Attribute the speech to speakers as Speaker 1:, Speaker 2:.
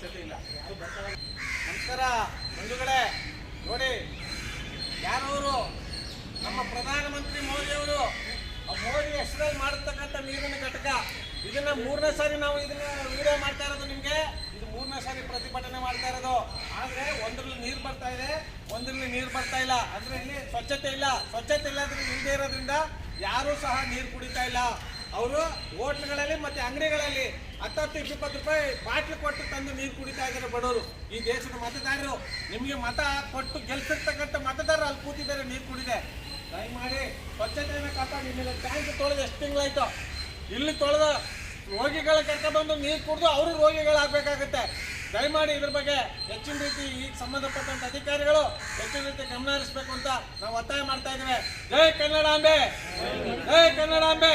Speaker 1: ಇಲ್ಲ ನಮಸ್ಕಾರ ಬಂಧುಗಳೇ, ನೋಡಿ, ಯಾರವರು ನಮ್ಮ ಪ್ರಧಾನಮಂತ್ರಿ ಮೋದಿಯವರು ಮೋದಿ ಹೆಸರಲ್ಲಿ ಮಾಡತಕ್ಕಂಥ ನೀರಿನ ಘಟಕ, ಇದನ್ನ ಮೂರನೇ ಸಾರಿ ನಾವು ಇದನ್ನ ವಿಡಿಯೋ ಮಾಡ್ತಾ ಇರೋದು ನಿಮಗೆ. ಇದು ಮೂರನೇ ಸಾರಿ ಪ್ರತಿಭಟನೆ ಮಾಡ್ತಾ ಇರೋದು. ಆದ್ರೆ ಒಂದ್ರಲ್ಲಿ ನೀರು ಬರ್ತಾ ಇದೆ, ಒಂದ್ರಲ್ಲಿ ನೀರು ಬರ್ತಾ ಇಲ್ಲ. ಅಂದ್ರೆ ಇಲ್ಲಿ ಸ್ವಚ್ಛತೆ ಇಲ್ಲ. ಸ್ವಚ್ಛತೆ ಇಲ್ಲ ಇಲ್ಲದ್ರೆ ಇಲ್ಲದೆ ಇರೋದ್ರಿಂದ ಯಾರು ಸಹ ನೀರು ಕುಡಿತಾ ಇಲ್ಲ. ಅವರು ಹೋಟ್ಲ್ಗಳಲ್ಲಿ ಮತ್ತೆ ಅಂಗಡಿಗಳಲ್ಲಿ ಹತ್ತತ್ತು, ಇಪ್ಪತ್ತು ರೂಪಾಯಿ ಬಾಟ್ಲು ಕೊಟ್ಟು ತಂದು ನೀರು ಕುಡಿತಾ ಇದ್ದಾರೆ ಬಡವರು. ಈ ದೇಶದ ಮತದಾರರು, ನಿಮಗೆ ಮತ ಕೊಟ್ಟು ಗೆಲ್ಸಿರ್ತಕ್ಕಂಥ ಮತದಾರರು ಅಲ್ಲಿ ಕೂತಿದ್ದಾರೆ, ನೀರು ಕುಡಿದೆ. ದಯಮಾಡಿ ಸ್ವಚ್ಛತೆಯನ್ನು ಕಾಪಾಡಿ ನಿಮಗೆ ಟ್ಯಾಂಕ್ ತೊಳೆದು ಎಷ್ಟು ತಿಂಗಳಾಯ್ತು? ಇಲ್ಲಿ ತೊಳೆದು ರೋಗಿಗಳ ಕರ್ಕೊಂಡ್ಬಂದು ನೀರು ಕುಡಿದು ಅವರು ರೋಗಿಗಳಾಗಬೇಕಾಗುತ್ತೆ. ದಯಮಾಡಿ ಇದ್ರ ಬಗ್ಗೆ ಹೆಚ್ಚಿನ ರೀತಿ ಈ ಸಂಬಂಧಪಟ್ಟಂತ ಅಧಿಕಾರಿಗಳು ಹೆಚ್ಚಿನ ರೀತಿ ಗಮನ ಹರಿಸಬೇಕು ಅಂತ ನಾವು ಒತ್ತಾಯ ಮಾಡ್ತಾ ಇದ್ದೇವೆ. ಜೈ ಕನ್ನಡಾಂಬೆ ಜೈ ಕನ್ನಡಾಂಬೆ